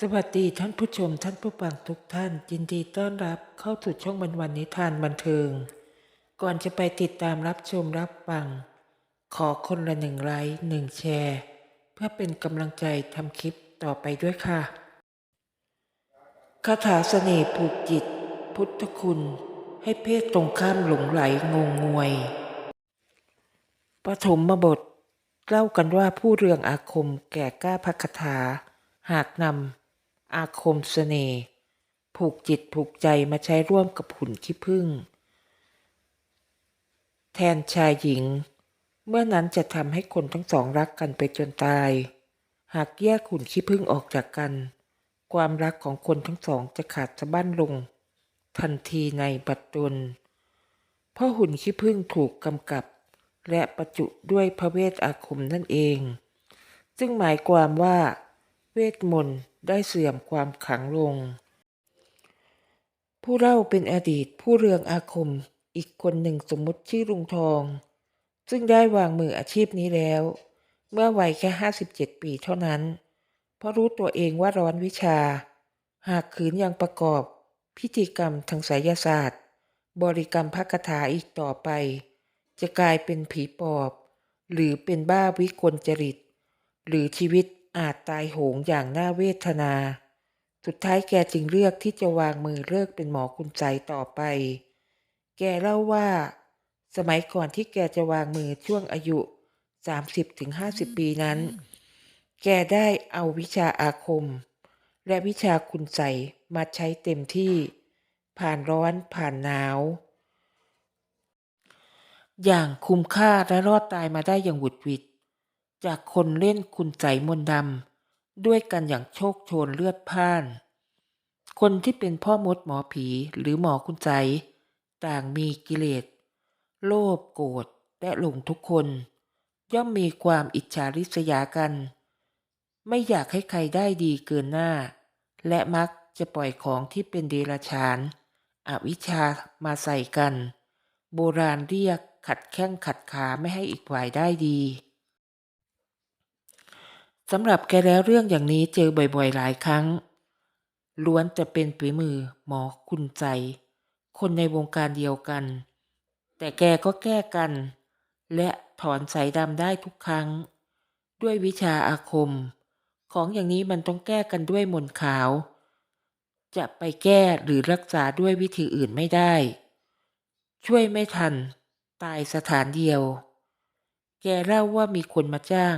สวัสดีท่านผู้ชมท่านผู้ฟังทุกท่าน ยินดีต้อนรับเข้าสู่ช่องวันวันนิทานบันเทิง ก่อนจะไปติดตามรับชมรับฟัง ขอคนละหนึ่งไลค์หนึ่งแชร์ เพื่อเป็นกำลังใจทำคลิปต่อไปด้วยค่ะคาถาเสน่ห์ผูกจิต พุทธคุณ ให้เพศตรงข้ามหลงไหลงงงวยปฐมบทเล่ากันว่าผู้เรืองอาคมแก่กล้าพักคาถา หากนำ อาคมเสน่ห์ผูกจิตผูกใจมาใช้ร่วมกับหุ่นขี้ผึ้งแทนชายหญิง เมื่อนั้นจะทำให้คนทั้งสองรักกันไปจนตาย หากแยกหุ่นขี้ผึ้งออกจากกัน ความรักของคนทั้งสองจะขาดสะบั้นลง ทันทีในบัดดลเพราะหุ่นขี้ผึ้งถูกกำกับ และประจุด้วยพระเวทอาคมนั่นเอง ซึ่งหมายความว่า เวทมนต์ ได้เสื่อมความขังลง ผู้เล่าเป็นอดีตผู้เรืองอาคมอีกคนหนึ่งสมมติชื่อลุงทอง ซึ่งได้วางมืออาชีพนี้แล้ว เมื่อวัยแค่ห้าสิบเจ็ดปีเท่านั้น เพราะรู้ตัวเองว่าร้อนวิชา หากขืนยังประกอบ พิธีกรรมทางไสยศาสตร์ บริกรรมพระคาถาอีกต่อไป จะกลายเป็นผีปอบ หรือเป็นบ้าวิกลจริต หรือชีวิต อาจตายโหงอย่างน่าเวทนา สุดท้ายแกจึงเลือกที่จะวางมือเลิกเป็นหมอคุณใจต่อไป แกเล่าว่า สมัยก่อนที่แกจะวางมือช่วงอายุ 30-50 ปีนั้น แกได้เอาวิชาอาคม และวิชาคุณใสยมาใช้เต็มที่ ผ่านร้อนผ่านหนาว อย่างคุ้มค่าและรอดตายมาได้อย่างหวุดหวิด จากคนเล่นคุณใสยมนดำด้วยกันอย่างโชคโชนเลือดพ่าน คนที่เป็นพ่อมดหมอผีหรือหมอคุณใสยต่างมีกิเลส โลภโกรธและหลงทุกคน ย่อมมีความอิจฉาริษยากัน ไม่อยากให้ใครได้ดีเกินหน้า และมักจะปล่อยของที่เป็นเดรัจฉาน อวิชชามาใส่กัน โบราณเรียกขัดแข้งขัดขาไม่ให้อีกฝ่ายได้ดี สำหรับแกแล้วเรื่องอย่างนี้เจอบ่อยๆหลายครั้ง ล้วนจะเป็นฝีมือหมอคุณใจ คนในวงการเดียวกัน แต่แกก็แก้กัน และถอนสายดำได้ทุกครั้ง ด้วยวิชาอาคม ของอย่างนี้มันต้องแก้กันด้วยมนขาว จะไปแก้หรือรักษาด้วยวิธีอื่นไม่ได้ ช่วยไม่ทัน ตายสถานเดียว แกเล่าว่ามีคนมาจ้าง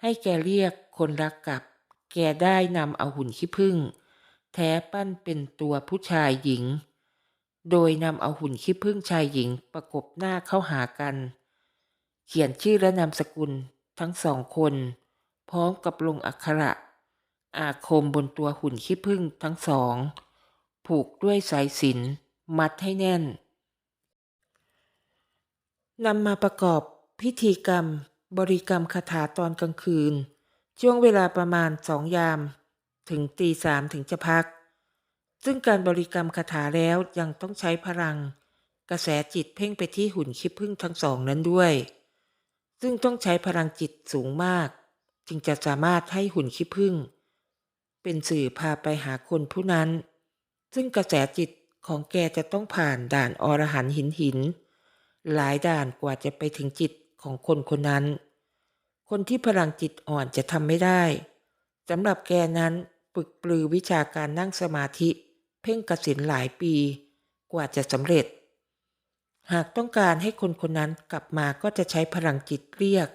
ให้แกเรียกคนรักกลับ แกได้นำเอาหุ่นขี้ผึ้งแท้ปั้นเป็นตัวผู้ชายหญิง โดยนำเอาหุ่นขี้ผึ้งชายหญิงประกบหน้าเข้าหากัน เขียนชื่อและนามสกุลทั้งสองคน พร้อมกับลงอักขระ อาคมบนตัวหุ่นขี้ผึ้งทั้งสอง ผูกด้วยสายสินมัดให้แน่นนำมาประกอบพิธีกรรม บริกรรมคาถาตอนกลางคืน ช่วงเวลาประมาณสองยาม ถึงตีสามถึงจะพัก ซึ่งการบริกรรมคาถาแล้วยังต้องใช้พลัง กระแสจิตเพ่งไปที่หุ่นขี้ผึ้งทั้งสองนั้นด้วย ซึ่งต้องใช้พลังจิตสูงมาก จึงจะสามารถให้หุ่นขี้ผึ้งเป็นสื่อพาไปหาคนผู้นั้น ซึ่งกระแสจิตของแกจะต้องผ่านด่านอรหันหินหิน หลายด่านกว่าจะไปถึงจิต ของคนคนนั้น คนที่พลังจิตอ่อนจะทำไม่ได้สำหรับแกนั้นฝึกปลือวิชาการนั่งสมาธิ เพ่งกสินหลายปี กว่าจะสำเร็จ หากต้องการให้คนคนนั้นกลับมาก็จะใช้พลังจิตเรียก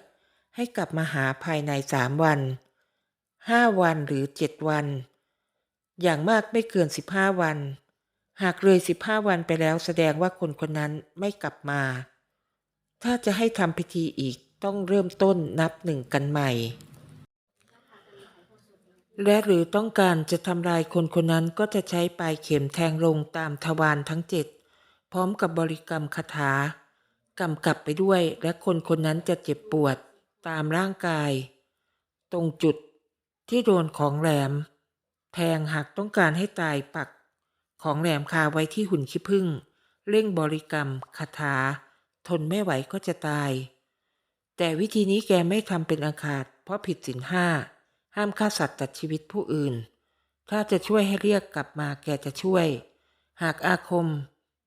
ให้กลับมาหาภายในสามวันห้าวันหรือเจ็ดวัน อย่างมากไม่เกินสิบห้าวัน หากเลยสิบห้าวันไปแล้วแสดงว่าคนคนนั้นไม่กลับมา ถ้าจะให้ทำพิธีอีกต้องเริ่มต้นนับหนึ่งกันใหม่ และหรือต้องการจะทำลายคนคนนั้นก็จะใช้ปลายเข็มแทงลงตามทวารทั้งเจ็ดพร้อมกับบริกรรมคาถากำกับไปด้วย และคนคนนั้นจะเจ็บปวดตามร่างกาย ตรงจุดที่โดนของแหลม แทงหากต้องการให้ตายปัก ของแหลมคาไว้ที่หุ่นขี้ผึ้งเร่งบริกรรมคาถา ทนไม่ไหวก็จะตาย แต่วิธีนี้แกไม่ทำเป็นอาคาด เพราะผิดศีลห้า ห้ามฆ่าสัตว์ตัดชีวิตผู้อื่น ถ้าจะช่วยให้เรียกกลับมาแกจะช่วย หากอาคม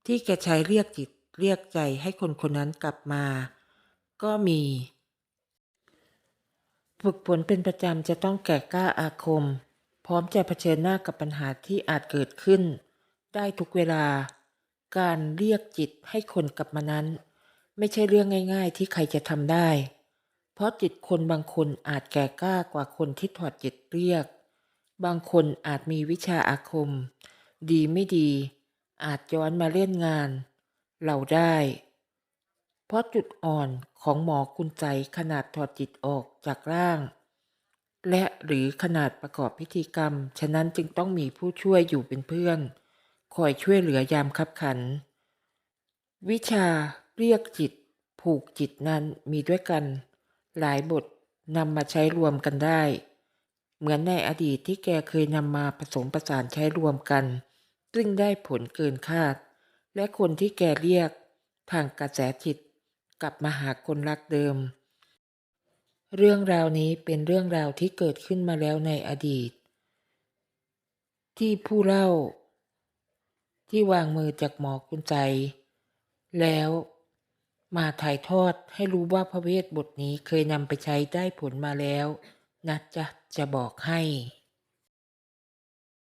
ที่แกใช้เรียกจิตเรียกใจให้คนคนนั้นกลับมา ก็มีฝึกฝนเป็นประจำจะต้องแก่กล้าอาคม พร้อมจะเผชิญหน้ากับปัญหาที่อาจเกิดขึ้น ได้ทุกเวลา การเรียกจิตให้คนกลับมานั้น ไม่ใช่เรื่องง่ายๆ ที่ใครจะทำได้ เพราะจิตคนบางคนอาจแก่กล้ากว่าคนที่ถอดจิตเรียก บางคนอาจมีวิชาอาคม ดีไม่ดี อาจย้อนมาเล่นงาน เราได้ เพราะจุดอ่อนของหมอกุญใจขนาดถอดจิตออกจากร่าง และหรือขนาดประกอบพิธีกรรม ฉะนั้นจึงต้องมีผู้ช่วยอยู่เป็นเพื่อน คอยช่วยเหลือยามคับขัน วิชา เรียกจิต ผูกจิตนั้นมีด้วยกัน หลายบทนำมาใช้รวมกันได้ เหมือนในอดีตที่แกเคยนำมาผสมประสานใช้รวมกัน ซึ่งได้ผลเกินคาด และคนที่แกเรียก ทางกระแสจิต กลับมาหาคนรักเดิม เรื่องราวนี้เป็นเรื่องราวที่เกิดขึ้นมาแล้วในอดีต ที่ผู้เล่า ที่วางมือจากหมอกุญใจ แล้ว มาถ่ายทอดให้รู้ว่าพระเวทบทนี้เคยนำไปใช้ได้ผลมาแล้วนะจ๊ะจะบอกให้